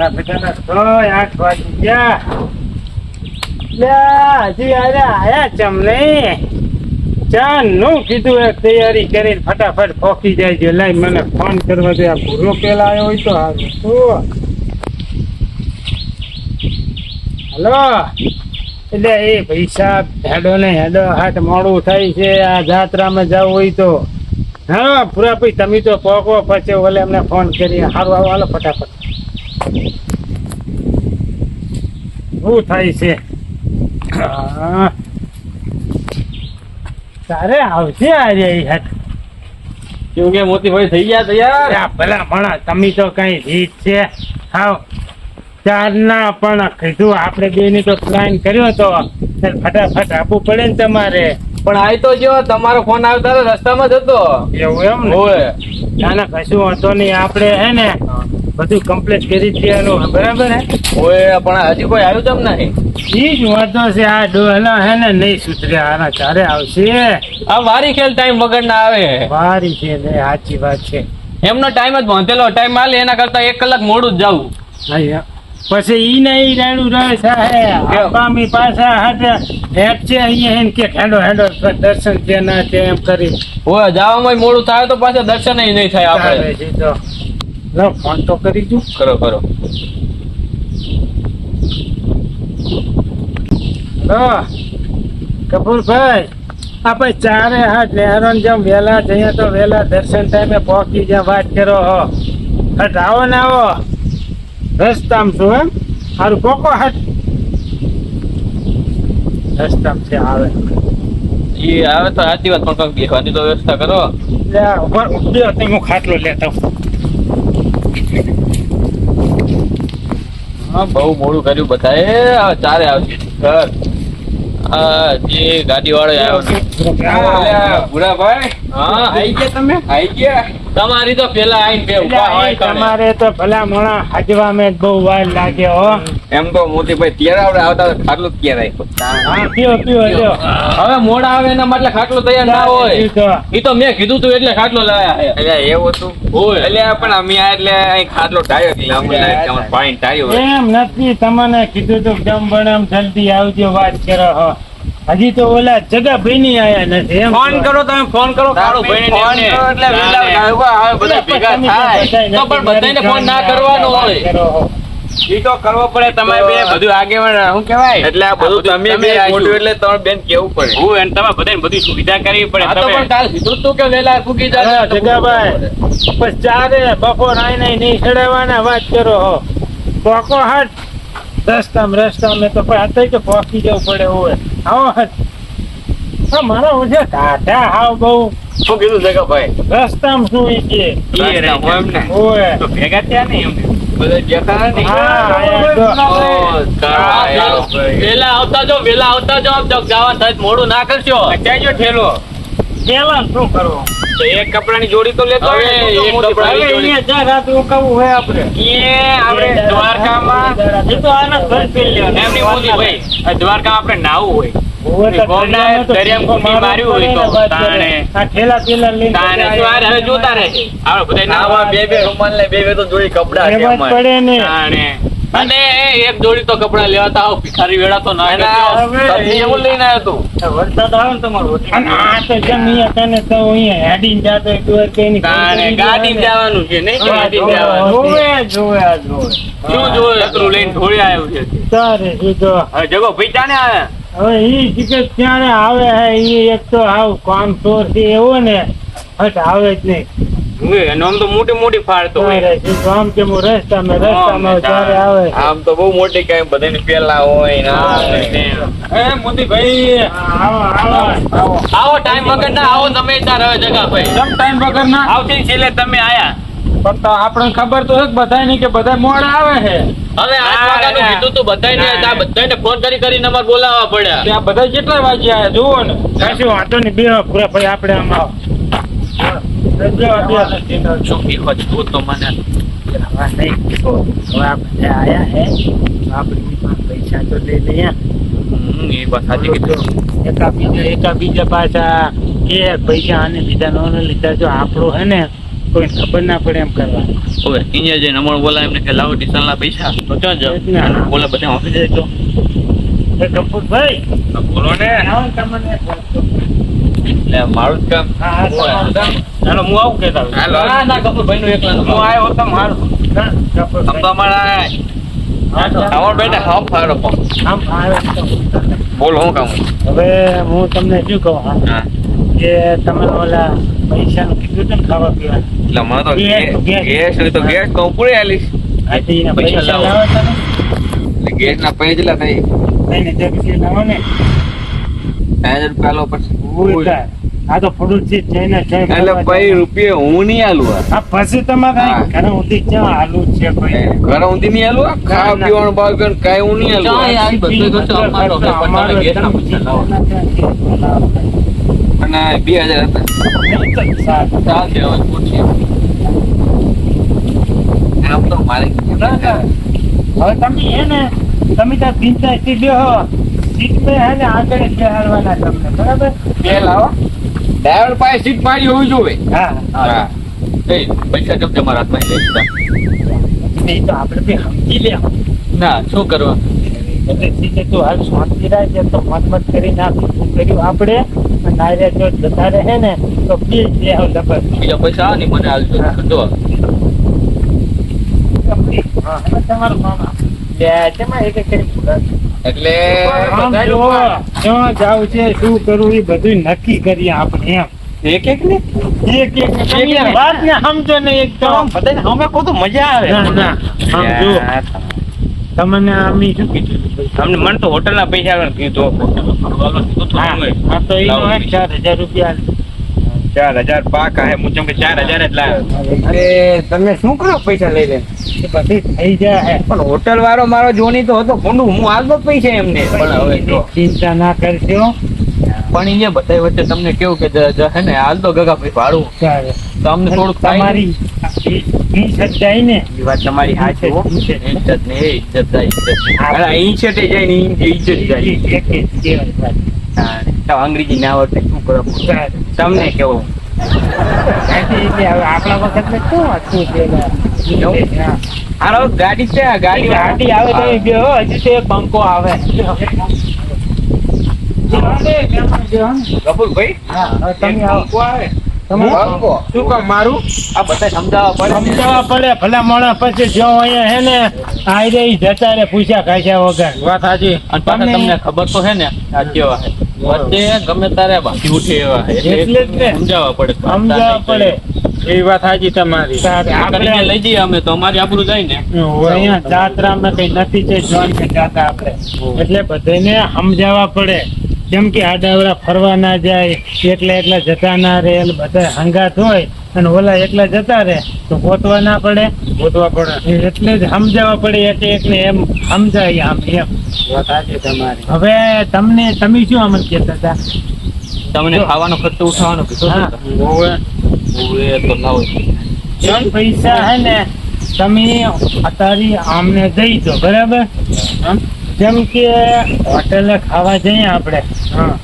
આઠ વાગી ગયા હજી અરે આયા ચમ ચા નું કીધું એ તૈયારી કરીને ફટાફટ ફોકી જાય છે. લાઈ મને ફોન કરવા દે. આ ભૂરો પેલા આવ્યો હોય તો હારું હલો એટલે એ ભાઈ સાહેબ હેડો ને હેડો હાથ મોડું થાય છે આ જાત્રામાં જવું હોય તો. હા પૂરા ભાઈ તમે તો પોકો પછી ઓલે એમને ફોન કરી સારું આવો હાલો ફટાફટ. શું થાય છે? હા. તારે આવશે આજે રે હાટ કેવું કે મોતીભાઈ થઈ ગયા તૈયાર? આ ભલા ભણા તમે તો કઈ રીત છે. હાવ. ચારના પણ કીધું આપણે બે ની તો પ્લાન કર્યો હતો ફટાફટ આપવું પડે ને તમારે. પણ આય તો જો તમારો ફોન આવ્યો તારો રસ્તામાં જ હતો. એવું એમ ને? હોય ના ના કશું વાંધો નહીં આપણે હે ને બધું કમ્પ્લીટ કરી દેવાનું બરાબર હે? ઓય પણ હજી કોઈ આવ્યું તમ નહીં. ઈ જ વાંધો છે આ ડોહલા હે ને નહીં સુધર્યા આના ચારે આવશે. આ વારી ખેલ ટાઈમ વગર ના આવે. વારી છે ને સાચી વાત છે. એમનો ટાઈમ જ બાંધેલો ટાઈમ આલે એના કરતા એક કલાક મોડું જ જાવું અહીંયા. પછી ઈ નહીં ઈ રહે સાહેબ આપામી પાછા હાથે હેપ છે અહીંયા હેન કે હેડો હેડો દર્શન છે ના છે એમ કરી. ઓય જવામાં મોડું થાય તો પાછા દર્શન નહીં થાય આપણે. લો ફોન તો કરી દઉં. કરો કરો. લો કપૂરભાઈ આપણે ચારે હાથ નહેરો જેમ વહેલા જઈએ તો વહેલા દર્શન ટાઈમે પહોંચી જ્યાં વાત કરો હો. આવો ને આવો. રસ્તામાં છું એમ? સારું કોકો હટ. રસ્તામાં છે આવે. એ આવે તો આજી વાત પણ કંઈક બેસવાની તો વ્યવસ્થા કરો. ઊભી હતી હું ખાટલો લેતો હા બહુ મોડું કર્યું બધાએ. હવે ચારે આવશે ઘર. આ જે ગાડી વાળો આવ્યો ભૂરાભાઈ. હા આઈ ગયા તમે? આઈ ગયા. તમારી તો પેલા આઈને બે ઊભા હોય તમારે તો ભલા મોણા હાજવા મેં બહુ વાર લાગે હો. એમ તો મોતીભાઈ ત્યારે આપણે આવતા ખાટલું ક્યારે રાખ્યું? પીઓ પીઓ લ્યો. હવે મોડા આવે એના માટે ખાટલો તૈયાર ના હોય. ઈ તો. મેં કીધું તું એટલે ખાટલો લાયા છે. એટલે એવું હતું? હોય. એટલે પણ અમે આ એટલે અહીં ખાટલો ટાયો એટલે અમે તમારે પાણી હોય. એમ નથી તમને કીધું તું જમ બણમ જલ્દી આવજો વાત કરો હો. હજી તો ઓલા જગા ભાઈ આયા નથી એમ ફોન કરો તમે ફોન કરો કાળો ભાઈ ને ફોન કરો એટલે વેલા આવે, બધા ભેગા થાય. તો પણ નથી બધાયને ફોન ના કરવાનો હોય. ઈ તો કરવો પડે તમે બે બધું આગેવાન શું કહેવાય? એટલે આ બધું તમે બે મોટું એટલે તમારે બેન કેવું પડે? હું એને તમે બધાને બધી સુવિધા કરવી પડે તમે. પણ કાલ કીધું તું કે વેલા ફૂકી જાય જગાભાઈ બસ ચારે બપોર આઈને નહીં ચડાવવાના વાત કરો હો. પોકો હટ રસ્તામાં રસ્તામાં તો પણ અત્યારે કે પહોંચી જવું પડે હોય. આવો હા મારો ઓછે કાઢા હાવ બહુ. શું કીધું જગાભાઈ રસ્તામાં શું એ કે. ઓય તો ભેગા ત્યાં નહીં એમ ભાઈ. વેલા આવતા જો વેલા આવતા જો આમ જો જવા થાય મોડું ના કરશો. અત્યારે ઠેલો. પેલા શું કરવું? તો એક કપડાની જોડી તો લેતો હવે હોય ને, તો એક કપડાની ભાઈ. અહીંયા જ્યાં રાત રોકાવું હોય આપણે એ આપણે દ્વારકામાં એ તો આના ઘર પેલ લેવાના. એમની મોદી ભાઈ આ દ્વારકા આપણે નાવું હોય જોતા રહે આપણે બધા બે બે રૂમાલ ને બે બે તો જોઈ કપડા. પડે ને તાણે. અને એક જોડી તો કપડા લેવાતા આવો ભિખારી વેળા તો ના એવું લઈને આવ્યો તું. વરસાદ આવે ને તમારો. અને આ તો જેમ તને તો અહીંયા હેડીને જાતો એક તો કે એની ગાડી જવાનું છે નહીં ગાડી જવાનું જોવે જોવે આ જોવે. શું જોયું ચકરું લઈને ઢોળી આવ્યું છે તારે એ તો જગો ભાઈ આવે? હવે ઈ ટિકિટ ક્યારે આવે હે ઈ એક તો હાવ કામ ચોર છે એવો ને હટ આવે જ નહીં. આમ તો મોટી મોટી ફાડતો હોય. તારે ઈ તો આમ કે હું રસ્તામાં રસ્તામાં હા, આવે. આમ તો બહુ મોટી કઈ બધાની પેલા હોય ને આ હોય. ને. એ મોતી આવો આવો. આવો. આવો ટાઈમ વગર ના આવો તમે તાર હવે જગા ભાઈ. સમ ટાઈમ વગર ના? આવતી છેલ્લે તમે આયા. પણ તો આપણને ખબર તો છે કે બધા નહીં કે બધા મોડા આવે છે. હવે આઠ વાગ્યાનું કીધું તું બધાયને આ બધાયને ફોન કરી કરીને અમારે બોલાવવા પડ્યા. ત્યાં બધા કેટલા વાગ્યા આયા? જુઓ ને. કશું વાંધો નહીં બે પૂરા ભાઈ આપણે આમ આવો શું કહેવા તો મને હવે નહીં તો હવે આપણે આયા હે આપણે પૈસા તો લઈ લઈએ એ વાત સાચી કીધી એકા બીજા એકા બીજા પાછા એ પૈસા આને લીધા નો લીધા જો આપણો હે ને કોઈ ખબર ના પડે એમ કરવા હવે અહીંયા જઈને અમણ બોલા એમને કે લાવો ડિસનના પૈસા તો ક્યાં જાવ. બોલા બધા ઓફિસ તો એ કપૂરભાઈ બોલો ને તમને. એટલે મારું જ કામ. હા, હા, આવું કેતા. ના ના કપૂરભાઈ નું એકલાનું હું. આવ્યો તો મારું. અમારા હા, બેટા હાવ. હું કામ હવે હું તમને શું કહું કે તમે ઓલા પૈસાનું કીધું હતું ને ખાવા પીવા એટલે મને તો ગેસ, તો ગેસ. તો હું પૂરી આલીશ. આઈ પૈસા પૈસા લાવો. ગેસ ના પૈસા થાય નહીં. ને જગસી લાવો ને. પાંચ રૂપિયા લો પછી. આ તો ફૂડું જઈને એટલે પછી રૂપિયા હું નહીં આલું આ. આ પછી તમારે ઘરે સુધી ક્યાં આલુ છે ભાઈ? ઘરે ઊંધી નહીં આલું આ. પીવાનું ભાવ કે કાંઈ હું નહીં આલું ચાય આવી બધું તો અમારો કે પણ અમારો તમે ગેસના પૈસા લાવો. અને બે હજાર હતા. આમ તો મારે ના, ના. હવે તમે હે ને તમે ત્યાં ચિંતા સીધો હો સીટ પે હે ને આગળ બેહાડવાના તમને બરાબર? બે લાવો. ડ્રાઈવર પાસે સીટ પાડી હોવી જોઈએ. હા. હા. એ પૈસા જમ તમારા હાથમાં લઈ લીધા. નહીં તો આપણે બી સમજી લે. ના શું કરવા? એટલે સીધે તું હાલ શાંતિ રાખજે તો મત મત કરી નાખ શું કર્યું આપણે? નાયરે જો જતા રહે ને તો બે બે હાલ ડબલ. બીજા પૈસા ને મને હાલજો હા. જો. હા, તમારું આ. લે, તેમાં એક એક કરી પૂરા. એટલે જાવું છે શું કરવું એ બધું નક્કી કરીએ આપણે એમ. એક એક ને? એક એક વાત ને. સમજો ને એક તો. બધાને અમે કહું મજા આવે. ના ના સમજો તમને શું કીધું? તમને મને તો હોટલ ના પૈસા કીધું હા હા તો એનો એક ચાર હજાર રૂપિયા ચાર હજાર પાકા હે હું કે ચાર હજાર જ લાવ્યો અરે તમે શું કરો પૈસા લઈ લે પછી થઈ જાય. પણ હોટલ વાળો મારો જોની તો હતો કોંડું હું જ પૈસા એમને. પણ હવે જો. ચિંતા ના કરજો પણ અહીંયા બધા વચ્ચે તમને કેવું કે હે ને હાલ તો ગગા ભાઈ ભાડું. તમને તો અમને થોડુંક તમારી ઇજ્જત જાય ને. એ વાત તમારી સાચી હો. ઇજ્જત ને એ ઇજ્જત જાય ઇજ્જત જાય ને ઈ ઇજ્જત જાય. અંગ્રેજી ના આવડે શું કરો. તમને કેવું? આપણા વખત શું હતું ગાડી છે ગાડી ગાડી આવે તો એ હજી તો બંકો આવે. કપૂરભાઈ તમે આવો. આવે. તમે શું કામ મારું? આ બધા સમજાવવા પડે. સમજાવવા પડે ભલા મોણા પછી જો અહીંયા હે ને આઈ રહી જતા રે પૂછ્યા ખાઈ વગર. વાત સાચી. અને તમને ખબર તો હે ને આ કેવા વચ્ચે ગમે તારે બાકી ઉઠે એવા. એટલે જ ને. સમજાવવા પડે સમજાવવા પડે. એ વાત સાચી તમારી. આપણે લઈ જઈએ અમે તો અમારી આપણું જાય ને. અહીંયા જાત્રામાં કઈ નથી છે જોન કે જાતા આપણે. એટલે બધાને સમજાવવા પડે. જેમ કે આડાવડા ફરવા ના જાય એકલા એકલા જતા ના રહે એટલે બધા હંગાત હોય અને ઓલા એકલા જતા રહે તો ગોતવા ના પડે. ગોતવા પડે. એટલે જ સમજાવવા પડે એક એક ને એમ સમજાય આમ એમ. તમારી. હવે તમને તમે શું આમ કહેતા હતા? તમને ખાવાનો ખર્ચો ઉઠાવવાનો કીધો પૈસા હે ને તમે અત્યારે આમને દઈ દો બરાબર? જેમ કે હોટેલે ખાવા જઈએ આપણે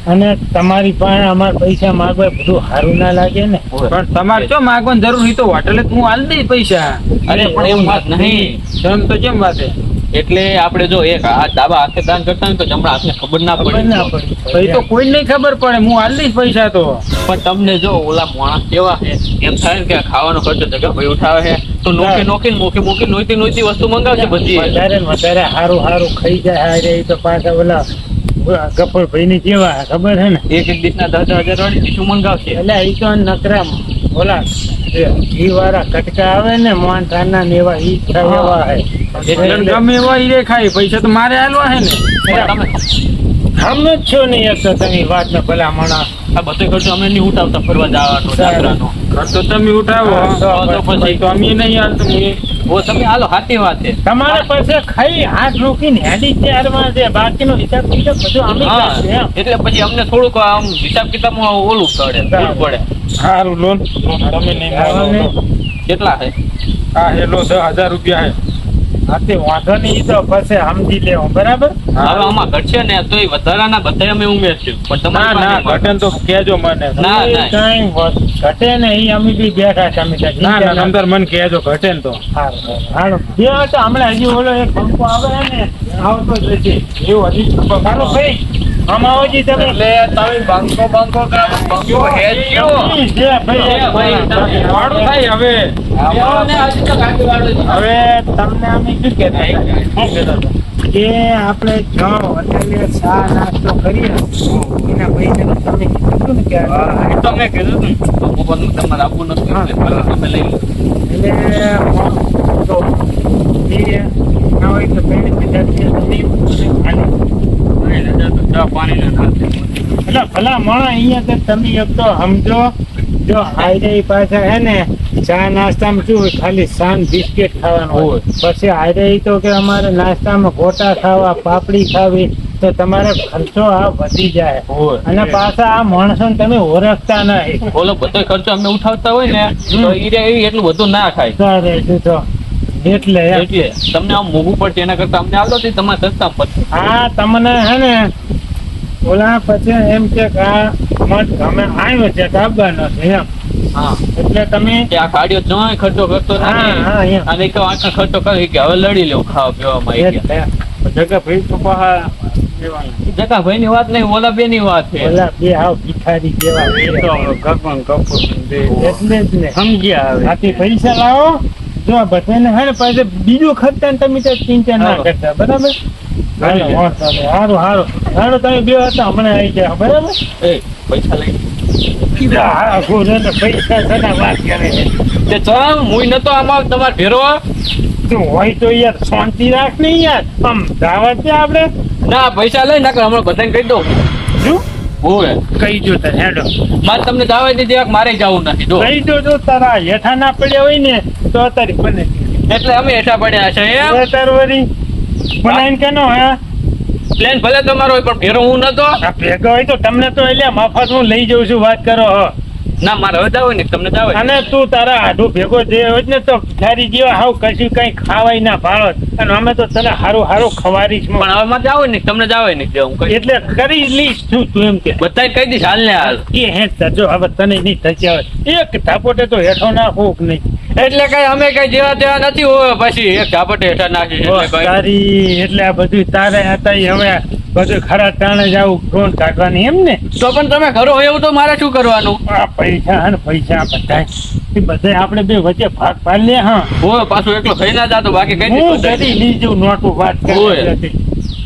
અને તમારી પાસે અમારે પૈસા માગવા બધું સારું ના લાગે ને. પણ તમારે શું માગવાની જરૂર નહીં તો હોટેલે તું હાલ દઈ પૈસા. અરે પણ એમ વાત નહીં. એમ તો કેમ વાત? છે એટલે આપણે જો એક આ ડાબા હાથે દાન કરતા ને તો જમણા હાથને ખબર ના પડે. ના પડી. પછી તો કોઈ નહીં ખબર પડે. હું હાલ પૈસા તો. પણ તમને જો ઓલા માણસ કેવા છે? એમ થાય ને કે ખાવાનો ખર્ચો જગા ભાઈ ઉઠાવે છે. તો નોકે નોકે મોકે મોકે નોઈતી નોઈતી વસ્તુ મંગાવશે બધી. વધારે વધારે સારું સારું ખાઈ જાય હારે એ તો પાછા ઓલા ગફુર ભાઈ ની કેવા ખબર છે ને? એક એક દિવસના દસ દસ હજાર વાળી ડીશું મંગાવશે એટલે એ તો નકરા ઓલા ઘી વાળા કટકા આવે ને મોહનથાળના ને એવા ઈ એવા હે ગમે એવા ઈ ખાય પૈસા તો મારે આલવા હે ને. હમ છો ને એક તો તમે વાત ને ભલા માણસ. આ બધો ખર્ચો અમે નહીં ઉઠાવતા ફરવા જવાનો જાત્રાનો ખર્ચો તમે ઉઠાવો. તો પછી. તો અમે નહીં હાલતું. હું ઓ તમે હાલો સાચી વાત છે. તમારે પાસે ખાઈ હાથ રોકીને હેડી ચારમાં છે બાકીનો હિસાબ કિતાબ બધું અમે. એટલે પછી અમને થોડુંક આમ હિસાબ કિતાબમાં ઓલું પડે ભૂલ પડે. સારું લોન તમે નહીં. કેટલા છે? આ હેલો દસ હજાર રૂપિયા હે હા વાંધો નહીં તો પછી સમજી લેવું બરાબર? હવે આમાં ઘટશે ને તો એ વધારાના બધા અમે ઉમેરશું. પણ ના ના પાસે ઘટે ને તો કહેજો મને. ના, ના. કાંઈ ઘટે ને અમે બી બેઠા છે અમે ના ના અંદર મને કહેજો ઘટે ને તો. હારું. બે તો હમણાં હજી ઓલો એક પંખો આવે ને આવતો જ રહેશે એવું હજી હાલો ભાઈ. આમ આવો જી તમે. એટલે તમે બંકો બંકો કરો બંકો છે ભાઈ, થાય હવે. હવે તમને અમે શું કહેતા હતા? શું કહેતા કે આપણે જો અત્યારે ચા નાસ્તો કરીએ. એના ભાઈને તો કીધું ને કે હા, એ તો મેં કીધું. તો. મોબાઈલ તમારે આપવું નથી એટલે તમે લઈ લો. એટલે તો એ ના હોય તો બેન પચાસ રૂપિયા તમે એટલે ભલા માણસ અહીંયા તો તમે એક તો સમજો જો હાઈડે પાછા હે ને ચા નાસ્તામાં શું હોય? ખાલી સાન બિસ્કિટ ખાવાનું હોય. પછી હાઈડે તો કે અમારે નાસ્તામાં ગોટા ખાવા પાપડી ખાવી તો તમારે ખર્ચો આ વધી જાય. અને પાછા આ માણસો તમે ઓળખતા નહીં. ઓલો બધો ખર્ચો અમે ઉઠાવતા હોય ને તો એ એટલું બધું ના ખાય. સારું તો. એટલે એટલે તમને આમ મોંઘું પડશે એના કરતા અમને આવડો તો તમારે સસ્તા પડશે હા તમને હે ને ઓલા પછી એમ કે કે આ મઠ અમે આવ્યો છે કે આવવાનો છે એમ. હા. એટલે તમે આ ગાડીઓ જોઈ ખર્ચો કરતો હા, હા, નથી અને એક આખા ખર્ચો કરી. કે હવે લડી લેવું ખાવા પીવામાં આવી જગા ભાઈ તો પાછા ભાઈ ની વાત નહીં ઓલા બે ની વાત છે. ઓલા બે હાવ ભિખારી જેવા છે. એટલે જ ને. સમજ્યા હવે. આથી પૈસા લાવો. જો બધાને હે ને પાછું બીજું ખર્ચા ને તમે તો ચિંતા ના કરતા બરાબર. હારું હારું. હારું તમે બે હતા હમણાં આવી ગયા બરાબર? એ પૈસા લઈ. ગોરે ને સદા વાત કરે છે. તે ચલ મુઈ નતો તમારે ભેરો. તું હોય તો યાર શાંતિ રાખ ને યાર. આમ જાવા છે આપણે? ના પૈસા લઈ નાખે હમણાં બધાને કહી દઉં. શું હોવે કહી જો તને હેડો. મારે તમને દાવા દે દેવા મારે જવું નથી જો. કહી દો જો તારા હેઠા ના પડ્યા હોય ને તો અત્યારે બને. એટલે અમે હેઠા પડ્યા છે એમ? અત્યારે વરી બનાવીને કેનો હે? પ્લેન ભલે તમારો હોય પણ ભેરો હું નતો. આ ભેગો હોય તો તમને તો એટલે મફત હું લઈ જઉં છું વાત કરો હો. ના મારે હવે જાવ ને તમને જાવ અને તું તારા આઢો ભેગો જે હોય ને તો તારી જેવા હાવ કશું કઈ ખાવાય ના ભાળો. અને અમે તો તને હારું હારું ખવારીશ પણ હવે મારે જાવ ને તમને જાવ ને જે હું એટલે કરી લઈશ તું તું એમ કે. બતાય કહી દઈશ હાલ ને હાલ. એ હે જો હવે તને નહીં થશે હવે એક ધાપોટે તો હેઠો ના ફૂક નહીં? એટલે કઈ અમે કઈ જેવા તેવા નથી હોય પછી એક ઝાપટ હેઠા નાખી એટલે આ બધું તારે હતા હવે બધું ખરા ટાણે જ આવું ફોન કાઢવાની એમ ને? તો પણ તમે કરો એવું તો મારે શું કરવાનું? આ પૈસા હે પૈસા બધા એ બધા આપણે બે વચ્ચે ભાગ પાડી લે હા. હોય પાછું એકલો થઈ ના જાતો બાકી કઈ હું કરી લીધું નોટું વાત હોય.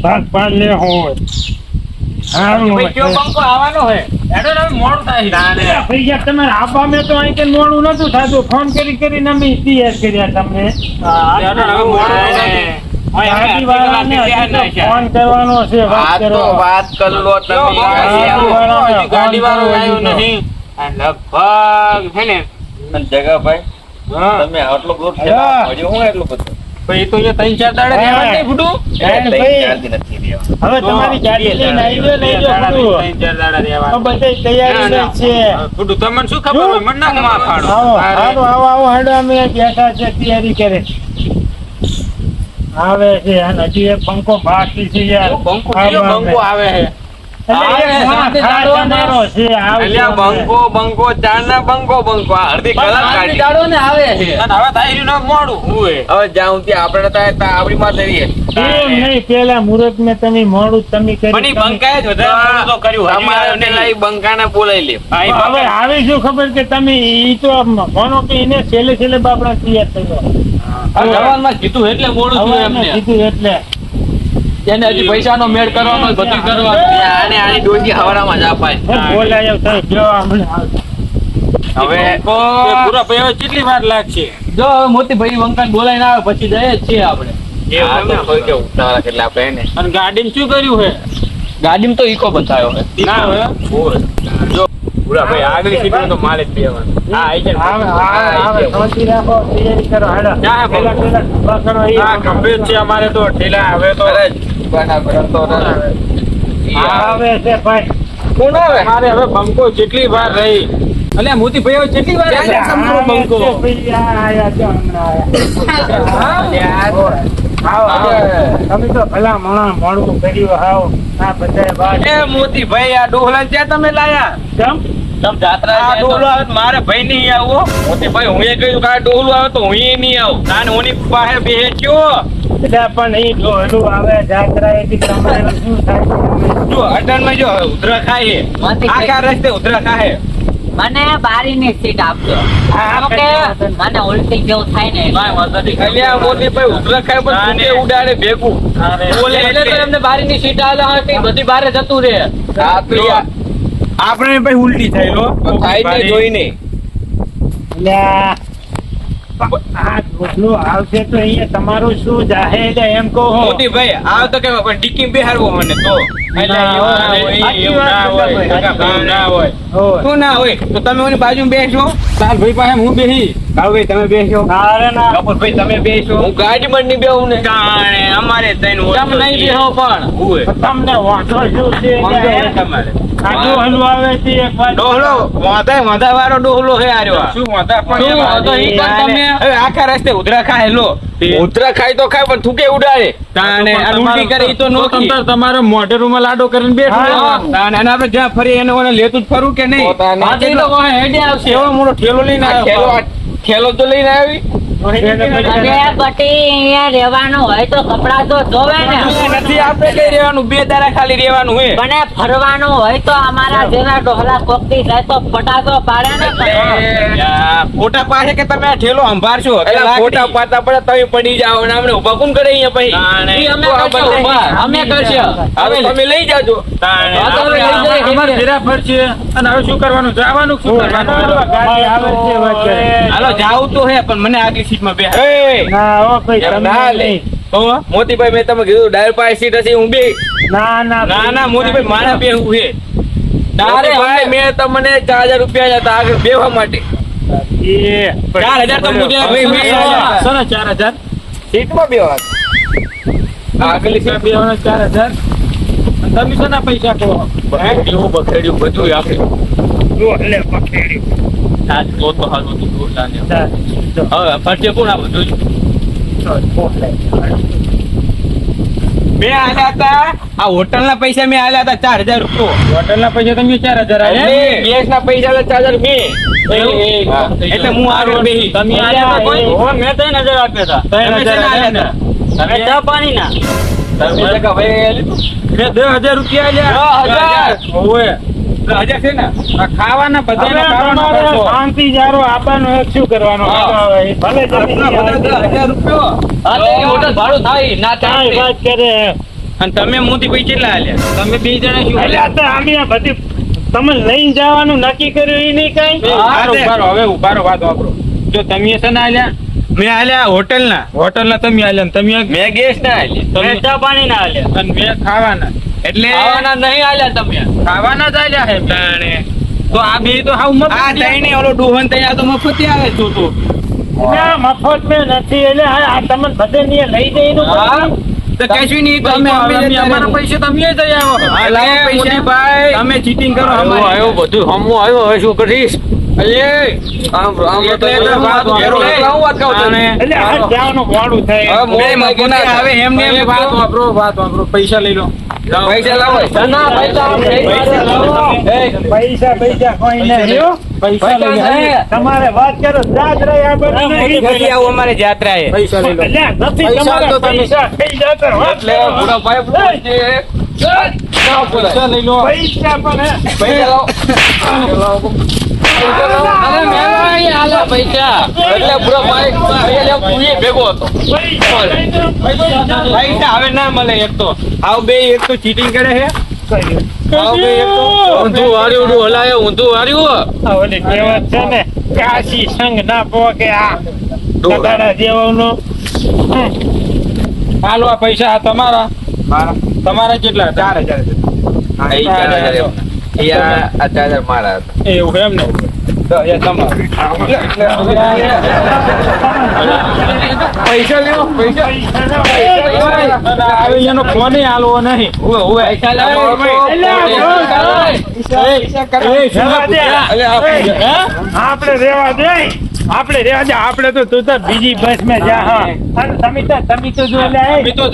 ભાગ પાડ લે હોય. આવવાનો હે. મોડું થાય તમારે આપવા મેં તો અહીં કે મોડું નતું થતું. ફોન કરી કરીને અમે તૈયાર કર્યા તમને. ફોન કરવાનો છે વાત કરો વાત કર તમે. ગાડીવાળાને ફોન કરવો હજી લગભગ છે ને જગાભાઈ તમે આટલો બધો હા. ઠેલા પડ્યો હું એટલું બધું? પછી તો એ ત્રણ ચાર દાડા રહેવા ફૂટું? હા, એટલે ભાઈ. ચાલતી નથી રહેવા. હવે તમારી ગાડી લઈને આવી જાઓ ને, આવી જાઓ બધું. તો બધે તૈયારી છે. તમને શું ખબર મને ના ખબર આવો આવો આવો આવો હેડો અમે બેઠા છે તૈયારી કરે. આવે છે અને હજી એક પંખો બાકી છે યાર. બંકો. બંકો આવે છે? આવશે. બંકો બંકો. બંકો બંકો ખબર કે તમે ઈ તો માનો કે એને છેલ્લે છેલ્લે બાપડા તૈયાર થયો. જવાનમાં કીધું એટલે મોડું થયું હવે એને એમને કીધું એટલે. એને હજી પૈસાનો મેળ કરવાનો હોય, બધું આને આની ડોજી હવાડામાં જ અપાય બોલાયો થઈ ગયો હવે પૂરા ભાઈ કેટલી વાર લાગશે? જો હવે મોતીભાઈ વંકાને બોલાઈને આવે પછી જઈએ જ છીએ આપણે. તો અને શું કર્યું છે ગાડીમાં તો ઈકો બતાવ્યો છે ના પૂરા ભાઈ આગલી સીટ તો માલ જ બેવાનું હા આઈ જાય આવે, આવે, આવે, શાંતિ રાખો, તૈયારી કરો, હાલો. ક્યાં પેલા, પેલા ઊભા એ. હા ગંભીર છે અમારે તો ઢીલા હવે તો ના ઈ આવે. આવે છે ભાઈ. કોણ આવે? મારે હવે બંકો જેટલી વાર રહી. અલ્યા મોતી ભાઈ કેટલી વાર બંકો. આવો, આવો. તમે તો ભલા મણા મોડું કર્યું હાવ. આ બધાય મોતી ભાઈ આ ડોહલા ક્યાં તમે લાયા? કેમ? તમ જાત્રા આ જાય આવે? મારે ભાઈ નહીં આવો મોતી ભાઈ હું એ કહ્યું કે આ આવે તો હું એ નહીં આવું. તાને ઓની પાસે બેહે કયો એટલે પણ ઈ ડોહલું આવે જાત્રા એથી તમારે શું થાય? જો અટનમાં જો ઉધરા ખાય આખા રસ્તે ઉધરા ખાય મને બારીની સીટ આપજો. હા, મને ઉલટી જેવું થાય ને. નહીં. મોતી ભાઈ ઉધરા ખાય પણ ઉડાડે ભેગું. બોલે એટલે તમને બારી ની સીટ આવે બધી બારે જતું રહે. આપણે ભાઈ ઉલટી થઈ લો થાય નહીં, જોઈ નહીં. આ ડોહલું આવશે તો અહીંયા તમારું શું જાહેર એમ કહો. મોતી ભાઈ આવ તો કે પણ ડીકી બેહારવો મને તો. ના ના ના. શું ના હોય? તો તમે ઓની બાજુમાં બેસજો. ચાલ ભાઈ પાસે હું બેહી? ભાઈ તમે બેસો અરે ના. કપૂરભાઈ તમે બેસો હું ગાડીમાં નહીં બેહું ને. કાણે અમારે ત્રણ તમ નહીં બેહો પણ. તમને વાંધો જો છે તમારે. કાજુ આવે છે એક વાર. ડોહલો વાંધા વાંધા વાળો ડોહલો હે આર્યો શું વાંધા પણ શું વાંધો? ઈ પણ તમે હવે આખા રસ્તે ઉધરા ખાય લો ઉધરા ખાય તો ખાય પણ થૂકે ઉડાડે. તાણે આ ઉલટી કરે ઈ તો નોખી. તમારે મોઢેરુમાં લાડો કરીને બેઠો તાણે અને આપણે જ્યાં ફરી એને ઓને લેતું જ ફરું કે નહીં? આ તો હેડે આવશે. એવો મોટો ઠેલો લઈને આવ્યો ખેલો તો લઈને આવી? રહેવાનું હોય તો કપડા તો ધોવે ને. નથી આપણે કઈ રહેવાનું? બે દાડા ખાલી રહેવાનું હે. મને ફરવાનું હોય તો અમારા જેના ડોહલા કોકતી જાય તો ફટાકો પાડે ને ફોટા પાસે કે તમે ઠેલો સંભાળશો? ફોટા પાડતા પડે તમે પડી જાઓ. ને અમને ઊભા કોણ કરે અહીંયા પછી? અમે કરશું. હવે તમે લઈ જાજો. અમારે ફેરા ફરશે. અને હવે શું કરવાનું? જવાનું શું કરવાનું. હાલો જાવું તો હે પણ મને આગલી સીટમાં બેહાડ. ના હો ભાઈ ના લે. મોતીભાઈ મેં તમે કીધું ડાયર પાસે સીટ હશે હું બે ના ના ના ના મોતીભાઈ મારા બેહવું છે. તારે ભાઈ મેં તમને ચાર હજાર રૂપિયા જતા આગળ બેવા માટે. ચાર હજાર તો મોદી ભાઈ મેં આપ્યા. સર ચાર હજાર? સીટમાં બેવા આગલી સીટ બેવાનો ચાર હજાર? તમે શેના પૈસા કહો? એવું બખેડ્યું બધું આપ્યું ડોહલે પકડ્યું. આજ તો તો હાલ બધું. ચાલ, જો, હવે ફરતે કોણ આ બધું મેં આલ્યા હતા. આ હોટલના પૈસા મેં આલ્યા હતા ચાર હજાર રૂપિયા. હોટલના પૈસા તમે ચાર હજાર આલ્યા? એટલે ગેસના પૈસા ચાર હજાર બે. એટલે હું આગળ બેહી. તમે આલ્યા કોઈ? મેં ત્રણ હજાર આપ્યા હતા. ત્રણ તમે હજાર આલ્યા આલ્યા હતા? તમે ચા ભાઈ મેં દસ હજાર રૂપિયા દસ હજાર. ઓવે છે ને ખાવાના હવે ખાવાનો શાંતિ જારો આપવાનું શું કરવાનું? ભલે જમીન આટલા બધા દસ હજાર રૂપિયા. હા, તો એ હોટલ ભાડું થાય ના થાય. વાત કરે. અને તમે મોતી ભાઈ કેટલા આલ્યા તમે બે જણા શું તો આમે બધી તમે લઈ જવાનું નક્કી કર્યું એ નહીં કઈ? હવે ઉભારો વાત વાપરો. જો તમે શેના આલ્યા મેં આલ્યા હોટલ ના તમે આલ્યા ને તમે મેં ગેસ ના આલ્યા તમે ચા પાણી ના આલ્યા અને મેં ખાવાના. એટલે ખાવાના નહીં આલ્યા તમે. ખાવાના જ આલ્યા હે. તાણે. તો આ બે તો હાવ મફત આ તઈને ઓલો ડોહન તૈયાર તો મફત આવે છે તો. ના મફત મે નથી. એટલે આ તમને બધે ની લઈ જઈ નું તો કશું નહીં તમે અમે અમે અમે અમારા પૈસા તમે જ આવો લાવો પૈસા. ભાઈ તમે ચીટિંગ કરો આવ્યો અમારે. આવ્યો બધું હમું આવ્યો હવે શું કરીશ? તો તો પૈસા લઈ લો. પૈસા લાવો. ના પૈસા પૈસા લાવો. પૈસા પૈસા કોઈ નહીં. પૈસા લઈ તમારે વાત કરો જાત રહી આ નથી આવું અમારે જાત્રાએ. પૈસા લઈ લો. નથી પૈસા તમે- પૈસા. થઈ જતા વાત એટલે કરો. બુડા છે પૈસા લઈ લો. પૈસા પણ પૈસા લાવો. પૈસા એટલે ભેગો હતો પૈસા હવે ના મળે એક તો આવ બે એક તો ચીટિંગ કરે છે ઊંધું વાર્યું ઊંધું હલાય ઊંધું વાર્યું ઓલી કહેવત છે ને કાશી સંગ ના પોકે આ કદાડા જેવાનું હાલો આ પૈસા આ તમારા. તમારા કેટલા ચાર હજાર ચાર હજાર. ચાર હજાર મારા હતા. એવું એમ ને? પૈસા લેવો પૈસા. ફોન હાલવો નહીં? આપણે રેવા દે. આપણે રેવા દે આપણે તો તું તો બીજી બસમાં જા હા. અને તમે તો તમે તો જો લે જા- તમે તો-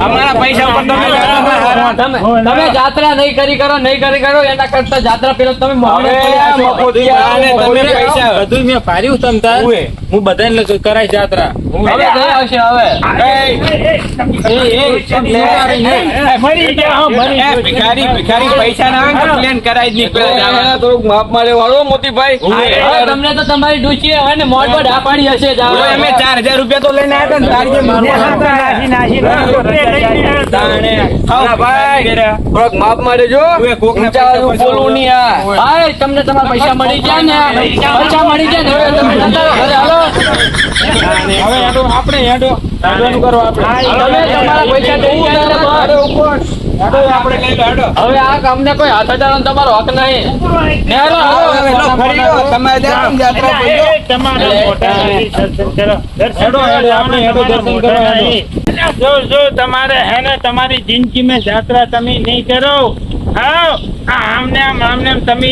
અમારા પૈસા ઉપર તમે તમે તમે જાત્રા નહીં કરી કરો નહીં કરી કરો એના કરતા જાત્રા પેલા તમે તમે પૈસા બધું મેં પાડ્યું તમ તાર હું બધાને કરાય જાત્રા. હવે આવશે હવે. મરી ગયા હો, મરી ગયા. ભિખારી ભિખારી પૈસા ના પ્લેન કરાવી જ નહીં પેલા. થોડુંક માપ મારે વાળો મોતીભાઈ. તમને તો તમારી ડૂચી હવે ને મોઢ પર ઢા પાડી હશે જ અમે ચાર હજાર રૂપિયા તો લઈને આવ્યા ને તારી જે તમને તમારા પૈસા મળી ગયા ને પૈસા મળી ગયા ને હવે તમે જતા રહો હાલો હવે આપણે હેડો આપણે તમે તમારા પૈસા હવે આ કામને કોઈ હાથ અડાડવાનો તમારો હક નહીં. તમારે હે ને તમારી જિંદગીમાં યાત્રા તમે નહીં કરો. આમને આમ આમને આમ તમે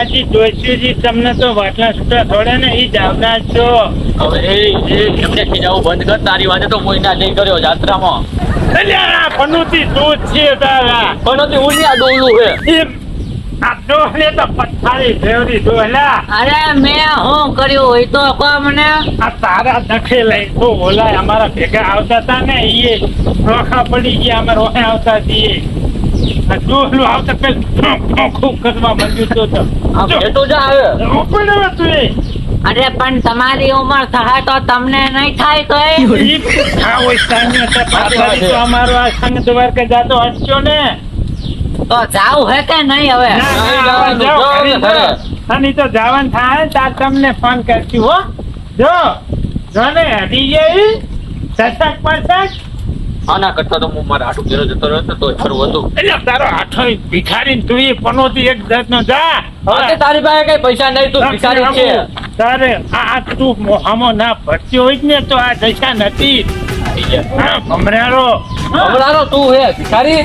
આજી જોશીજી તમને તો વાટલા છૂટા થોડે ને એ જાવના જ છો. હવે એ એમને ખીજાવું બંધ કર. તારી વાતે તો કોઈ ના નહીં કર્યો જાત્રામાં. અલ્યા પનોતી છે તારા. હું નહીં આ ડોલું છે. એમ તો પથારી ફેવરી ડોહલા અરે મેં શું કર્યું? હોય તો કહો મને. આ તારા દખે લઈ તો બોલાય. અમારા ભેગા આવતા હતા ને એ રોખા પડી ગયા અમે રોહે આવતા છીએ આ ડોહલું આવતા પેલા ખૂબ કરવા માંડ્યું તો તો. આવે. ઓપન તું એ. અરે પણ તમારી ઉંમર થાય તો તમને નહીં થાય તો એ અમારો આ સંઘ દ્વારકા જાતો હસજો ને. તો જાવ હે કે નહીં હવે? અને તો જવાનું થાય તાર તમને ફોન કરતી હો. જો જો ને હટી ગઈ સતક પરસક આના કરતા તો હું મારા આટું ઘેરો જતો રહ્યો તો તોય ખરું હતું. એટલે તારો આઠો ભિખારી તું એ પનોતી એક જાતનો જા. હા, તારી પાસે કઈ પૈસા નહીં તું ભિખારી છે. તારે આ તું મોહામો ના ભરતી હોય ને તો આ દશા નથી. ભમરારો તું હે ભિખારી?